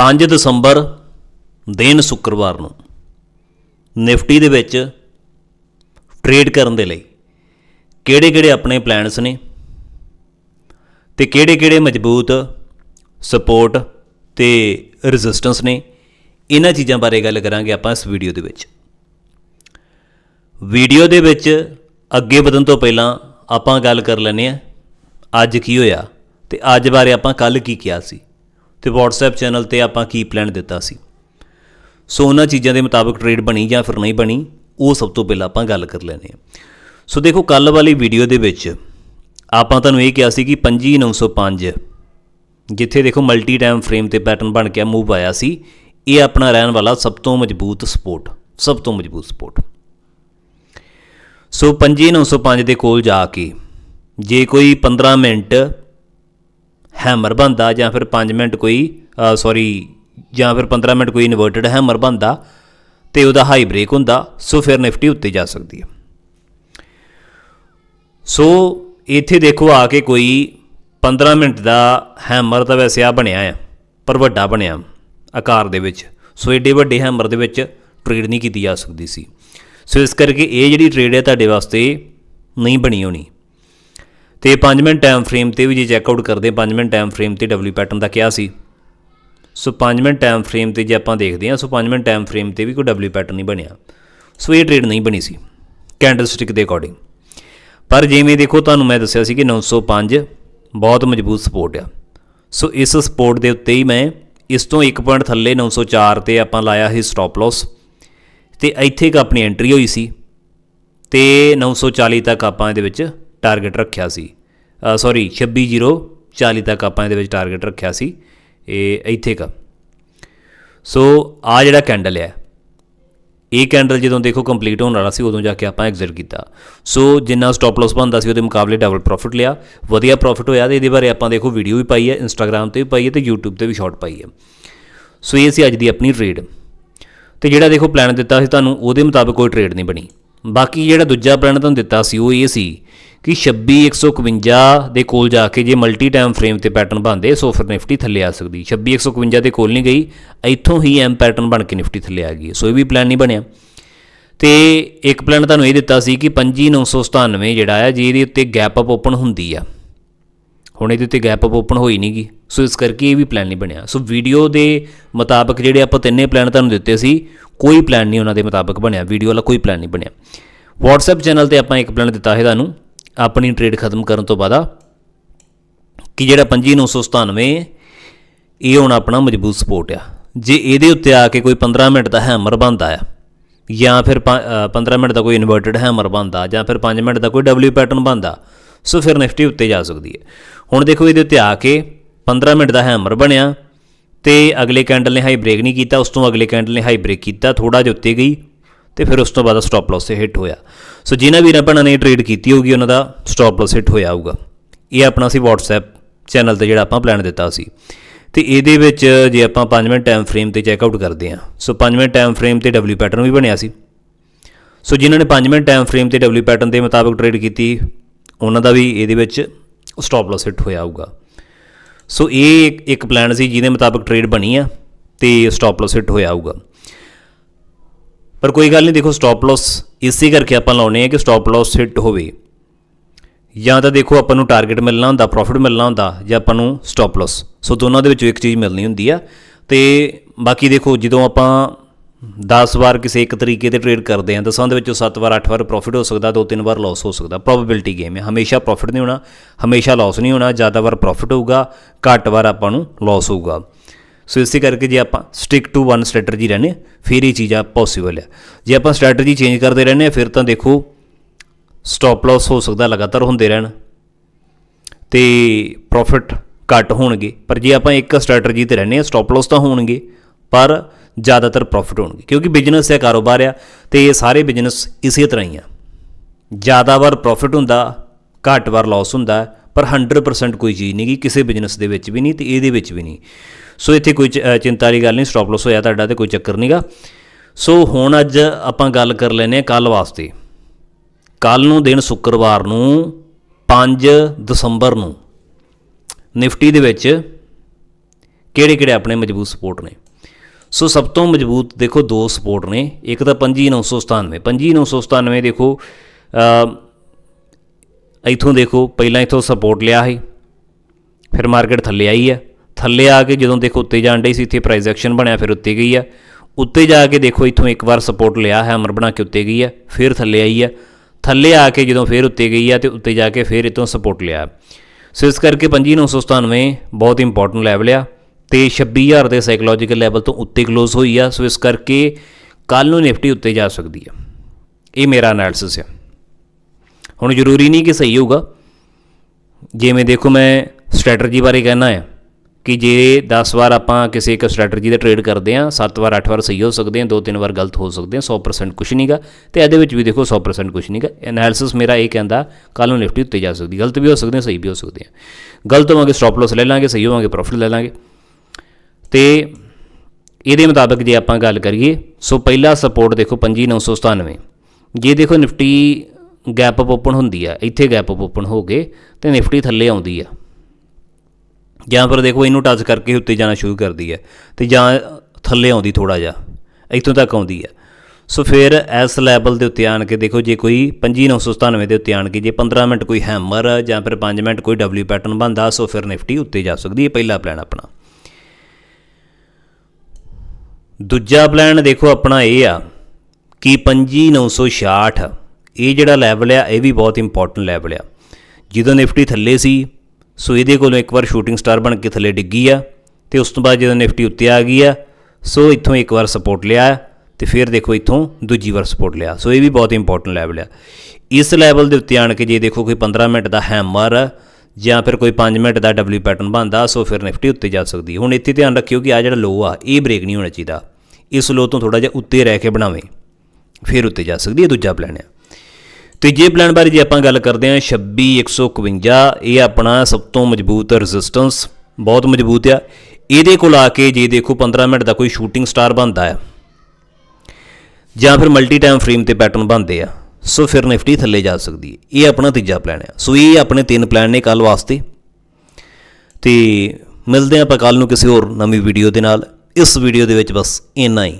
5 ਦਸੰਬਰ ਦਿਨ ਸ਼ੁੱਕਰਵਾਰ ਨੂੰ ਨਿਫਟੀ ਦੇ ਵਿੱਚ ਟ੍ਰੇਡ ਕਰਨ ਦੇ ਲਈ ਕਿਹੜੇ-ਕਿਹੜੇ ਆਪਣੇ ਪਲਾਨਸ ਨੇ ਤੇ ਕਿਹੜੇ-ਕਿਹੜੇ ਮਜ਼ਬੂਤ ਸਪੋਰਟ ਤੇ ਰੈਜ਼ਿਸਟੈਂਸ ਨੇ, ਇਹਨਾਂ ਚੀਜ਼ਾਂ ਬਾਰੇ ਗੱਲ ਕਰਾਂਗੇ ਆਪਾਂ ਇਸ ਵੀਡੀਓ ਦੇ ਵਿੱਚ। ਵੀਡੀਓ ਦੇ ਵਿੱਚ ਅੱਗੇ ਵਧਣ ਤੋਂ ਪਹਿਲਾਂ ਆਪਾਂ ਗੱਲ ਕਰ ਲੈਂਦੇ ਆ ਅੱਜ ਕੀ ਹੋਇਆ ਤੇ ਅੱਜ ਬਾਰੇ ਆਪਾਂ ਕੱਲ ਕੀ ਕਿਹਾ ਸੀ। ਤੇ WhatsApp ਚੈਨਲ ਤੇ ਆਪਾਂ ਕੀ ਪਲਾਨ ਦਿੱਤਾ ਸੀ? ਸੋ ਉਹਨਾਂ ਚੀਜ਼ਾਂ ਦੇ ਮੁਤਾਬਕ ਟ੍ਰੇਡ ਬਣੀ ਜਾਂ ਫਿਰ ਨਹੀਂ ਬਣੀ, ਉਹ ਸਭ ਤੋਂ ਪਹਿਲਾਂ ਆਪਾਂ ਗੱਲ ਕਰ ਲੈਂਦੇ ਆ ਸੋ ਦੇਖੋ ਕੱਲ ਵਾਲੀ ਵੀਡੀਓ ਦੇ ਵਿੱਚ ਆਪਾਂ ਤੁਹਾਨੂੰ ਇਹ ਕਿਹਾ ਸੀ ਕਿ 25905 ਜਿੱਥੇ ਦੇਖੋ ਮਲਟੀ ਟਾਈਮ ਫਰੇਮ ਤੇ ਪੈਟਰਨ ਬਣ ਕੇ ਮੂਵ ਆਇਆ ਸੀ, ਇਹ ਆਪਣਾ ਰਹਿਣ ਵਾਲਾ ਸਭ ਤੋਂ ਮਜ਼ਬੂਤ ਸਪੋਰਟ ਸਭ ਤੋਂ ਮਜ਼ਬੂਤ ਸਪੋਰਟ ਸੋ 25905 ਦੇ ਕੋਲ ਜਾ ਕੇ, ਜੇ ਕੋਈ 15 ਮਿੰਟ ਹੈਮਰ ਬੰਦਾ ਜਾਂ ਫਿਰ 5 ਮਿੰਟ ਕੋਈ ਸੌਰੀ ਜਾਂ ਫਿਰ 15 ਮਿੰਟ ਕੋਈ ਇਨਵਰਟਡ ਹੈਮਰ ਬੰਦਾ ਤੇ ਉਹਦਾ ਹਾਈ ਬ੍ਰੇਕ ਹੁੰਦਾ, ਸੋ ਫਿਰ ਨਿਫਟੀ ਉੱਤੇ ਜਾ ਸਕਦੀ ਹੈ। ਸੋ ਇੱਥੇ ਦੇਖੋ ਆ ਕੇ ਕੋਈ 15 ਮਿੰਟ ਦਾ ਹੈਮਰ ਤਾਂ ਵੈਸੇ ਆ ਬਣਿਆ ਆ, ਪਰ ਵੱਡਾ ਬਣਿਆ ਆਕਾਰ ਦੇ ਵਿੱਚ। ਸੋ ਏਡੇ ਵੱਡੇ ਹੈਮਰ ਦੇ ਵਿੱਚ ਟ੍ਰੇਡ ਨਹੀਂ ਕੀਤੀ ਜਾ ਸਕਦੀ ਸੀ। ਸੋ ਇਸ ਕਰਕੇ ਇਹ ਜਿਹੜੀ ਟ੍ਰੇਡ ਹੈ ਤੁਹਾਡੇ ਵਾਸਤੇ ਨਹੀਂ ਬਣੀ ਹੋਣੀ। ਤੇ 5 ਮਿੰਟ ਟਾਈਮ ਫਰੇਮ ਤੇ ਵੀ ਜੇ ਚੈੱਕ ਆਊਟ ਕਰਦੇ 5 ਮਿੰਟ ਟਾਈਮ ਫਰੇਮ ਤੇ ਡਬਲਯੂ ਪੈਟਰਨ ਦਾ ਕਿਹਾ ਸੀ? ਸੋ 5 ਮਿੰਟ ਟਾਈਮ ਫਰੇਮ ਤੇ ਜੇ ਆਪਾਂ ਦੇਖਦੇ ਹਾਂ, ਸੋ 5 ਮਿੰਟ ਟਾਈਮ ਫਰੇਮ ਤੇ ਵੀ ਕੋਈ ਡਬਲਯੂ ਪੈਟਰਨ ਨਹੀਂ ਬਣਿਆ। ਸੋ ਇਹ ਟ੍ਰੇਡ ਨਹੀਂ ਬਣੀ ਸੀ ਕੈਂਡਲ ਸਟਿਕ ਦੇ ਅਕੋਰਡਿੰਗ ਪਰ ਜਿਵੇਂ ਦੇਖੋ, ਤੁਹਾਨੂੰ ਮੈਂ ਦੱਸਿਆ ਸੀ ਕਿ 905 ਬਹੁਤ ਮਜ਼ਬੂਤ ਸਪੋਰਟ ਆ। ਸੋ ਇਸ ਸਪੋਰਟ ਦੇ ਉੱਤੇ ਹੀ ਮੈਂ ਇਸ ਤੋਂ 1 ਪੁਆਇੰਟ ਥੱਲੇ 904 ਤੇ ਆਪਾਂ ਲਾਇਆ ਸੀ ਸਟਾਪ ਲਾਸ ਤੇ ਇੱਥੇ ਇੱਕ ਆਪਣੀ ਐਂਟਰੀ ਹੋਈ ਸੀ। ਤੇ 940 ਤੱਕ ਆਪਾਂ ਇਹਦੇ ਵਿੱਚ ਟਾਰਗੇਟ ਰੱਖਿਆ ਸੀ। ਸੌਰੀ 26040 ਤੱਕ ਆਪਾਂ ਇਹਦੇ ਵਿੱਚ ਟਾਰਗੇਟ ਰੱਖਿਆ ਸੀ। ਇਹ ਇੱਥੇ ਕਾ ਸੋ ਆ ਜਿਹੜਾ ਕੈਂਡਲ ਹੈ ਇਹ ਕੈਂਡਲ ਜਦੋਂ ਦੇਖੋ ਕੰਪਲੀਟ ਹੋਣ ਵਾਲਾ ਸੀ, ਉਦੋਂ ਜਾ ਕੇ ਆਪਾਂ ਐਗਜ਼ਿਟ ਕੀਤਾ। ਸੋ ਜਿੰਨਾ ਸਟਾਪ ਲਾਸ ਬਣਦਾ ਸੀ, ਉਹਦੇ ਮੁਕਾਬਲੇ ਡਬਲ ਪ੍ਰੋਫਿਟ ਲਿਆ। ਵਧੀਆ ਪ੍ਰੋਫਿਟ ਹੋਇਆ ਤੇ ਇਹਦੇ ਬਾਰੇ ਆਪਾਂ ਦੇਖੋ ਵੀਡੀਓ ਵੀ ਪਾਈ ਹੈ ਇੰਸਟਾਗ੍ਰam ਤੇ ਵੀ ਪਾਈ ਹੈ ਤੇ YouTube ਤੇ ਵੀ ਸ਼ਾਰਟ ਪਾਈ ਹੈ। ਸੋ ਇਹ ਸੀ ਅੱਜ ਦੀ ਆਪਣੀ ਟ੍ਰੇਡ ਤੇ ਜਿਹੜਾ ਦੇਖੋ ਪਲਾਨ ਦਿੱਤਾ ਸੀ ਤੁਹਾਨੂੰ, ਉਹਦੇ ਮੁਤਾਬਕ ਕੋਈ ਟ੍ਰੇਡ ਨਹੀਂ ਬਣੀ। ਬਾਕੀ ਜਿਹੜਾ ਦੂਜਾ ਪਲਾਨ ਤੁਹਾਨੂੰ ਦਿੱਤਾ ਸੀ, ਉਹ ਇਹ ਸੀ ਕਿ 26151 ਦੇ ਕੋਲ ਜਾ ਕੇ ਜੇ ਮਲਟੀ ਟਾਈਮ ਫਰੇਮ ਤੇ ਪੈਟਰਨ ਬਣਦੇ ਸੋ ਫਿਰ ਨਿਫਟੀ ਥੱਲੇ ਆ ਸਕਦੀ। 26151 ਦੇ ਕੋਲ ਨਹੀਂ ਗਈ, ਇੱਥੋਂ ਹੀ ਐਮ ਪੈਟਰਨ ਬਣ ਕੇ ਨਿਫਟੀ ਥੱਲੇ ਆ ਗਈ ਸੋ ਇਹ ਵੀ ਪਲਾਨ ਨਹੀਂ ਬਣਿਆ। ਤੇ ਇੱਕ ਪਲਾਨ ਤੁਹਾਨੂੰ ਇਹ ਦਿੱਤਾ ਸੀ ਕਿ 25997 ਜਿਹੜਾ ਆ ਜਿਹਦੇ ਉੱਤੇ ਗੈਪ ਅਪ ਓਪਨ ਹੁੰਦੀ ਆ। ਹੁਣ ਇਹਦੇ ਉੱਤੇ ਗੈਪ ਅਪ ਓਪਨ ਹੋਈ ਨਹੀਂਗੀ ਸੋ ਇਸ ਕਰਕੇ ਇਹ ਵੀ ਪਲਾਨ ਨਹੀਂ ਬਣਿਆ। ਸੋ ਵੀਡੀਓ ਦੇ ਮੁਤਾਬਕ ਜਿਹੜੇ ਆਪਾਂ ਤਿੰਨੇ ਪਲਾਨ ਤੁਹਾਨੂੰ ਦਿੱਤੇ ਸੀ, ਕੋਈ ਪਲਾਨ ਨਹੀਂ ਉਹਨਾਂ ਦੇ ਮੁਤਾਬਕ ਬਣਿਆ। ਵੀਡੀਓ ਵਾਲਾ ਕੋਈ ਪਲਾਨ ਨਹੀਂ ਬਣਿਆ। WhatsApp ਚੈਨਲ ਤੇ ਆਪਾਂ ਇੱਕ ਪਲਾਨ ਦਿੱਤਾ ਹੈ ਤੁਹਾਨੂੰ। ਆਪਣੀ ਟ੍ਰੇਡ ਖਤਮ ਕਰਨ ਤੋਂ ਬਾਅਦ ਕਿ ਜਿਹੜਾ 25997 ਇਹ ਹੁਣ ਆਪਣਾ ਮਜ਼ਬੂਤ ਸਪੋਰਟ ਆ। ਜੇ ਇਹਦੇ ਉੱਤੇ ਆ ਕੇ ਕੋਈ 15 ਮਿੰਟ ਦਾ ਹੈਮਰ ਬਣਦਾ ਆ, ਜਾਂ ਫਿਰ 15 ਮਿੰਟ ਦਾ ਕੋਈ ਇਨਵਰਟਡ ਹੈਮਰ ਬਣਦਾ ਜਾਂ ਫਿਰ 5 ਮਿੰਟ ਦਾ ਕੋਈ ਡਬਲਯੂ ਪੈਟਰਨ ਬਣਦਾ ਸੋ ਫਿਰ ਨਿਫਟੀ ਉੱਤੇ ਜਾ ਸਕਦੀ ਹੈ। ਹੁਣ ਦੇਖੋ ਇਹਦੇ ਉੱਤੇ ਆ ਕੇ 15 ਮਿੰਟ ਦਾ ਹੈਮਰ ਬਣਿਆ, ਤੇ ਅਗਲੇ ਕੈਂਡਲ ਨੇ ਹਾਈ ਬ੍ਰੇਕ ਨਹੀਂ ਕੀਤਾ, ਉਸ ਤੋਂ ਅਗਲੇ ਕੈਂਡਲ ਨੇ ਹਾਈ ਬ੍ਰੇਕ ਕੀਤਾ ਥੋੜਾ ਜਿਹਾ ਉੱਤੇ ਗਈ। ਤੇ ਫਿਰ ਉਸ ਤੋਂ ਬਾਅਦ ਸਟਾਪ ਲਾਸ ਤੇ ਹਿੱਟ ਹੋਇਆ। ਸੋ ਜਿਨ੍ਹਾਂ ਵੀਰਾਂ ਭੈਣਾਂ ਨੇ ਟ੍ਰੇਡ ਕੀਤੀ ਹੋਊਗੀ, ਉਹਨਾਂ ਦਾ ਸਟਾਪ ਲਾਸ ਹਿੱਟ ਹੋਇਆ ਹੋਊਗਾ। ਇਹ ਆਪਣਾ ਸੀ WhatsApp ਚੈਨਲ ਤੇ ਜਿਹੜਾ ਆਪਾਂ ਪਲਾਨ ਦਿੱਤਾ ਸੀ। ਤੇ ਇਹਦੇ ਵਿੱਚ ਜੇ ਆਪਾਂ 5 ਮਿੰਟ ਟਾਈਮ ਫਰੇਮ ਤੇ ਚੈੱਕ ਆਊਟ ਕਰਦੇ ਹਾਂ ਸੋ 5 ਮਿੰਟ ਟਾਈਮ ਫਰੇਮ ਤੇ ਡਬਲਯੂ ਪੈਟਰਨ ਵੀ ਬਣਿਆ ਸੀ। ਸੋ ਜਿਨ੍ਹਾਂ ਨੇ 5 ਮਿੰਟ ਟਾਈਮ ਫਰੇਮ ਤੇ ਡਬਲਯੂ ਪੈਟਰਨ ਦੇ ਮੁਤਾਬਕ ਟ੍ਰੇਡ ਕੀਤੀ, ਉਹਨਾਂ ਦਾ ਵੀ ਇਹਦੇ ਵਿੱਚ ਸਟਾਪ ਲਾਸ ਹਿੱਟ ਹੋਇਆ ਹੋਊਗਾ। ਸੋ ਇਹ ਇੱਕ- ਇੱਕ ਪਲਾਨ ਸੀ, ਜਿਹਦੇ ਮੁਤਾਬਕ ਟ੍ਰੇਡ ਬਣੀ ਆ, ਤੇ ਸਟਾਪ ਲਾਸ ਹਿੱਟ ਹੋਇਆ ਹੋਊਗਾ। ਪਰ ਕੋਈ ਗੱਲ ਨਹੀਂ, ਦੇਖੋ ਸਟਾਪ ਲਾਸ ਇਸੇ ਕਰਕੇ ਆਪਾਂ ਲਾਉਨੇ ਆ ਕਿ ਸਟਾਪ ਲਾਸ ਹਿੱਟ ਹੋਵੇ। ਜਾਂ ਤਾਂ ਦੇਖੋ, ਆਪਾਂ ਨੂੰ ਟਾਰਗੇਟ ਮਿਲਣਾ ਹੁੰਦਾ ਪ੍ਰੋਫਿਟ ਮਿਲਣਾ ਹੁੰਦਾ, ਜਾਂ ਆਪਾਂ ਨੂੰ ਸਟਾਪ ਲਾਸ ਸੋ ਦੋਨਾਂ ਦੇ ਵਿੱਚੋਂ ਇੱਕ ਚੀਜ਼ ਮਿਲਣੀ ਹੁੰਦੀ ਆ। ਤੇ ਬਾਕੀ ਦੇਖੋ, ਜਦੋਂ ਆਪਾਂ 10 ਵਾਰ ਕਿਸੇ ਇੱਕ ਤਰੀਕੇ ਤੇ ਟ੍ਰੇਡ ਕਰਦੇ ਆ ਦਸਾਂ ਦੇ ਵਿੱਚੋਂ 7 ਵਾਰ 8 ਵਾਰ ਪ੍ਰੋਫਿਟ ਹੋ ਸਕਦਾ, ਦੋ ਤਿੰਨ ਵਾਰ ਲਾਸ ਹੋ ਸਕਦਾ। ਪ੍ਰੋਬੇਬਿਲਟੀ ਗੇਮ ਹੈ। ਹਮੇਸ਼ਾ ਪ੍ਰੋਫਿਟ ਨਹੀਂ ਹੋਣਾ, ਹਮੇਸ਼ਾ ਲਾਸ ਨਹੀਂ ਹੋਣਾ, ਜ਼ਿਆਦਾ ਵਾਰ ਪ੍ਰੋਫਿਟ ਹੋਊਗਾ, ਘੱਟ ਵਾਰ ਆਪਾਂ ਨੂੰ ਲਾਸ ਹੋਊਗਾ। ਸੋ ਇਸੇ ਕਰਕੇ ਜੇ ਆਪਾਂ ਸਟਿਕ ਟੂ ਵਨ ਸਟ੍ਰੈਟਜੀ ਰਹਿੰਦੇ ਫਿਰ ਇਹ ਚੀਜ਼ਾਂ ਪੋਸੀਬਲ ਹੈ ਜੇ ਆਪਾਂ ਸਟ੍ਰੈਟਜੀ ਚੇਂਜ ਕਰਦੇ ਰਹਿੰਦੇ ਹਾਂ ਫਿਰ ਤਾਂ ਦੇਖੋ ਸਟਾਪ ਲਾਸ ਹੋ ਸਕਦਾ, ਲਗਾਤਾਰ ਹੁੰਦੇ ਰਹਿਣ। ਤੇ ਪ੍ਰੋਫਿਟ ਘੱਟ ਹੋਣਗੇ, ਪਰ ਜੇ ਆਪਾਂ ਇੱਕ ਸਟ੍ਰੈਟਜੀ ਤੇ ਰਹਿੰਦੇ ਹਾਂ ਸਟਾਪ ਲਾਸ ਤਾਂ ਹੋਣਗੇ, ਪਰ ਜ਼ਿਆਦਾਤਰ ਪ੍ਰੋਫਿਟ ਹੋਣਗੇ। ਕਿਉਂਕਿ ਬਿਜ਼ਨਸ ਹੈ, ਕਾਰੋਬਾਰ ਆ, ਤੇ ਇਹ ਸਾਰੇ ਬਿਜ਼ਨਸ ਇਸੇ ਤਰ੍ਹਾਂ ਹੀ ਆ। ਜ਼ਿਆਦਾ ਵਾਰ ਪ੍ਰੋਫਿਟ ਹੁੰਦਾ, ਘੱਟ ਵਾਰ ਲਾਸ ਹੁੰਦਾ, ਪਰ 100% ਕੋਈ ਚੀਜ਼ ਨਹੀਂ ਗੀ, ਕਿਸੇ ਬਿਜ਼ਨਸ ਦੇ ਵਿੱਚ ਵੀ ਨਹੀਂ ਤੇ ਇਹਦੇ ਵਿੱਚ ਵੀ ਨਹੀਂ। ਸੋ ਇੱਥੇ ਕੋਈ ਚਿੰਤਾ ਵਾਲੀ ਗੱਲ ਨਹੀਂ ਸਟਾਪ ਲਾਸ ਹੋਇਆ ਤੁਹਾਡਾ ਤੇ ਕੋਈ ਚੱਕਰ ਨਹੀਂਗਾ ਸੋ ਹੁਣ ਅੱਜ ਆਪਾਂ ਗੱਲ ਕਰ ਲੈਨੇ ਆ ਕੱਲ ਵਾਸਤੇ। ਕੱਲ ਨੂੰ ਦਿਨ ਸ਼ੁੱਕਰਵਾਰ ਨੂੰ 5 ਦਸੰਬਰ ਨੂੰ ਨਿਫਟੀ ਦੇ ਵਿੱਚ ਕਿਹੜੇ ਕਿਹੜੇ ਆਪਣੇ ਮਜ਼ਬੂਤ ਸਪੋਰਟ ਨੇ? ਸੋ ਸਭ ਤੋਂ ਮਜ਼ਬੂਤ ਦੇਖੋ ਦੋ ਸਪੋਰਟ ਨੇ, ਇੱਕ ਤਾਂ 25997 25997 ਦੇਖੋ ਅ ਇਥੋਂ ਦੇਖੋ, ਪਹਿਲਾਂ ਇਥੋਂ ਸਪੋਰਟ ਲਿਆ ਸੀ, ਫਿਰ ਮਾਰਕੀਟ ਥੱਲੇ ਆਈ ਹੈ। ਥੱਲੇ ਆ ਕੇ ਜਦੋਂ ਦੇਖੋ ਉੱਤੇ ਜਾਣ ਡਈ ਸੀ, ਇੱਥੇ ਪ੍ਰਾਈਸ ਐਕਸ਼ਨ ਬਣਿਆ, ਫਿਰ ਉੱਤੇ ਗਈ ਆ। ਉੱਤੇ ਜਾ ਕੇ ਦੇਖੋ ਇੱਥੋਂ ਇੱਕ ਵਾਰ ਸਪੋਰਟ ਲਿਆ ਹੈ ਅਮਰ ਬਣਾ ਕੇ ਉੱਤੇ ਗਈ ਆ, ਫਿਰ ਥੱਲੇ ਆਈ ਆ। ਥੱਲੇ ਆ ਕੇ ਜਦੋਂ ਫਿਰ ਉੱਤੇ ਗਈ ਆ ਤੇ ਉੱਤੇ ਜਾ ਕੇ ਫਿਰ ਇਤੋਂ ਸਪੋਰਟ ਲਿਆ। ਸੋ ਇਸ ਕਰਕੇ 25997 ਬਹੁਤ ਇੰਪੋਰਟੈਂਟ ਲੈਵਲ ਆ ਤੇ 26000 ਦੇ ਸਾਈਕੋਲੋਜੀਕਲ ਲੈਵਲ ਤੋਂ ਉੱਤੇ ਕਲੋਜ਼ ਹੋਈ ਆ। ਸੋ ਇਸ ਕਰਕੇ ਕੱਲ ਨੂੰ ਨਿਫਟੀ ਉੱਤੇ ਜਾ ਸਕਦੀ ਆ। ਇਹ ਮੇਰਾ ਐਨਾਲਿਸਿਸ ਆ। ਹੁਣ ਜ਼ਰੂਰੀ ਨਹੀਂ ਕਿ ਸਹੀ ਹੋਊਗਾ। ਜਿਵੇਂ ਦੇਖੋ ਮੈਂ ਸਟ੍ਰੈਟਜੀ ਬਾਰੇ ਕਹਿਣਾ ਹੈ ਕਿ ਜੇ 10 ਵਾਰ ਆਪਾਂ ਕਿਸੇ ਇੱਕ ਸਟ੍ਰੈਟਜੀ ਦੇ ਟ੍ਰੇਡ ਕਰਦੇ ਆ 7 ਵਾਰ 8 ਵਾਰ ਸਹੀ ਹੋ ਸਕਦੇ ਆ 2-3 ਵਾਰ ਗਲਤ ਹੋ ਸਕਦੇ ਆ 100% ਕੁਝ ਨਹੀਂਗਾ ਤੇ ਇਹਦੇ ਵਿੱਚ ਵੀ ਦੇਖੋ 100% ਕੁਝ ਨਹੀਂਗਾ ਐਨਾਲਿਸਿਸ ਮੇਰਾ ਇਹ ਕਹਿੰਦਾ ਕੱਲ ਨੂੰ ਨਿਫਟੀ ਉੱਤੇ ਜਾ ਸਕਦੀ, ਗਲਤ ਵੀ ਹੋ ਸਕਦੇ ਆ ਸਹੀ ਵੀ ਹੋ ਸਕਦੇ ਆ ਗਲਤ ਹੋਵਾਂਗੇ ਸਟਾਪ ਲਾਸ ਲੈ ਲਾਂਗੇ, ਸਹੀ ਹੋਵਾਂਗੇ ਪ੍ਰੋਫਿਟ ਲੈ ਲਾਂਗੇ। ਤੇ ਇਹਦੇ ਮੁਤਾਬਕ ਜੇ ਆਪਾਂ ਗੱਲ ਕਰੀਏ, ਸੋ ਪਹਿਲਾ ਸਪੋਰਟ ਦੇਖੋ 25997 ਜੇ ਦੇਖੋ ਨਿਫਟੀ ਗੈਪ ਅਪ ਓਪਨ ਹੁੰਦੀ ਆ, ਇੱਥੇ ਗੈਪ ਅਪ ਓਪਨ ਹੋ ਗਏ, ਤੇ ਨਿਫਟੀ ਥੱਲੇ ਆਉਂਦੀ ਆ। ਜਾਂ ਫਿਰ ਦੇਖੋ ਇਹਨੂੰ ਟੱਚ ਕਰਕੇ ਉੱਤੇ ਜਾਣਾ ਸ਼ੁਰੂ ਕਰਦੀ ਹੈ ਤੇ ਜਾਂ ਥੱਲੇ ਆਉਂਦੀ ਥੋੜਾ ਜਿਹਾ, ਇੱਥੋਂ ਤੱਕ ਆਉਂਦੀ ਹੈ। ਸੋ ਫਿਰ ਇਸ ਲੈਵਲ ਦੇ ਉੱਤੇ ਆਣ ਕੇ ਦੇਖੋ ਜੇ ਕੋਈ 25997 ਦੇ ਉੱਤੇ ਆਣ ਕੇ ਜੇ 15 ਮਿੰਟ ਕੋਈ ਹੈਮਰ ਜਾਂ ਫਿਰ 5 ਮਿੰਟ ਕੋਈ ਡਬਲਯੂ ਪੈਟਰਨ ਬਣਦਾ, ਸੋ ਫਿਰ ਨਿਫਟੀ ਉੱਤੇ ਜਾ ਸਕਦੀ ਹੈ ਪਹਿਲਾ ਪਲਾਨ ਆਪਣਾ। ਦੂਜਾ ਪਲਾਨ ਦੇਖੋ ਆਪਣਾ ਇਹ ਆ ਕਿ 25966 ਇਹ ਜਿਹੜਾ ਲੈਵਲ ਆ, ਇਹ ਵੀ ਬਹੁਤ ਇੰਪੋਰਟੈਂਟ ਲੈਵਲ ਆ। ਜਦੋਂ ਨਿਫਟੀ ਥੱਲੇ ਸੀ ਸੋ ਇਹਦੇ ਕੋਲੋਂ ਇੱਕ ਵਾਰ ਸ਼ੂਟਿੰਗ ਸਟਾਰ ਬਣ ਕੇ ਥੱਲੇ ਡਿੱਗੀ ਆ ਤੇ ਉਸ ਤੋਂ ਬਾਅਦ ਜਦੋਂ ਨਿਫਟੀ ਉੱਤੇ ਆ ਗਈ ਆ, ਸੋ ਇੱਥੋਂ ਇੱਕ ਵਾਰ ਸਪੋਰਟ ਲਿਆ ਤੇ ਫਿਰ ਦੇਖੋ ਇੱਥੋਂ ਦੂਜੀ ਵਾਰ ਸਪੋਰਟ ਲਿਆ। ਸੋ ਇਹ ਵੀ ਬਹੁਤ ਇੰਪੋਰਟੈਂਟ ਲੈਵਲ ਆ। ਇਸ ਲੈਵਲ ਦੇ ਉੱਤੇ ਆਣ ਕੇ ਜੇ ਦੇਖੋ ਕੋਈ 15 ਮਿੰਟ ਦਾ ਹੈਮਰ ਜਾਂ ਫਿਰ ਕੋਈ 5 ਮਿੰਟ ਦਾ ਡਬਲਯੂ ਪੈਟਰਨ ਬਣਦਾ, ਸੋ ਫਿਰ ਨਿਫਟੀ ਉੱਤੇ ਜਾ ਸਕਦੀ ਹੁਣ ਇੱਥੇ ਧਿਆਨ ਰੱਖਿਓ ਕਿ ਆ ਜਿਹੜਾ ਲੋ ਆ, ਇਹ ਬ੍ਰੇਕ ਨਹੀਂ ਹੋਣਾ ਚਾਹੀਦਾ। ਇਸ ਲੋ ਤੋਂ ਥੋੜਾ ਜਿਹਾ ਉੱਤੇ ਰਹਿ ਕੇ ਬਣਾਵੇਂ, ਫਿਰ ਉੱਤੇ ਜਾ ਸਕਦੀ ਹੈ ਦੂਜਾ ਪਲਾਨ ਆ। ਤੀਜੇ ਪਲਾਨ ਬਾਰੇ ਜੇ ਆਪਾਂ ਗੱਲ ਕਰਦੇ ਹਾਂ 26151 ਇਹ ਆਪਣਾ ਸਭ ਤੋਂ ਮਜ਼ਬੂਤ ਰੈਜ਼ਿਸਟੈਂਸ ਬਹੁਤ ਮਜ਼ਬੂਤ ਆ। ਇਹਦੇ ਕੋਲ ਆ ਕੇ ਜੇ ਦੇਖੋ 15 ਮਿੰਟ ਦਾ ਕੋਈ ਸ਼ੂਟਿੰਗ ਸਟਾਰ ਬਣਦਾ ਹੈ ਜਾਂ ਫਿਰ ਮਲਟੀ ਟਾਈਮ ਫਰੇਮ ਤੇ ਪੈਟਰਨ ਬਣਦੇ ਆ, ਸੋ ਫਿਰ ਨਿਫਟੀ ਥੱਲੇ ਜਾ ਸਕਦੀ ਹੈ। ਇਹ ਆਪਣਾ ਤੀਜਾ ਪਲਾਨ ਹੈ ਸੋ ਇਹ ਆਪਣੇ ਤਿੰਨ ਪਲਾਨ ਨੇ ਕੱਲ ਵਾਸਤੇ। ਤੇ ਮਿਲਦੇ ਹਾਂ ਆਪਾਂ ਕੱਲ ਨੂੰ ਕਿਸੇ ਹੋਰ ਨਵੀਂ ਵੀਡੀਓ ਦੇ ਨਾਲ। ਇਸ ਵੀਡੀਓ ਦੇ ਵਿੱਚ ਬਸ ਇੰਨਾ ਹੀ।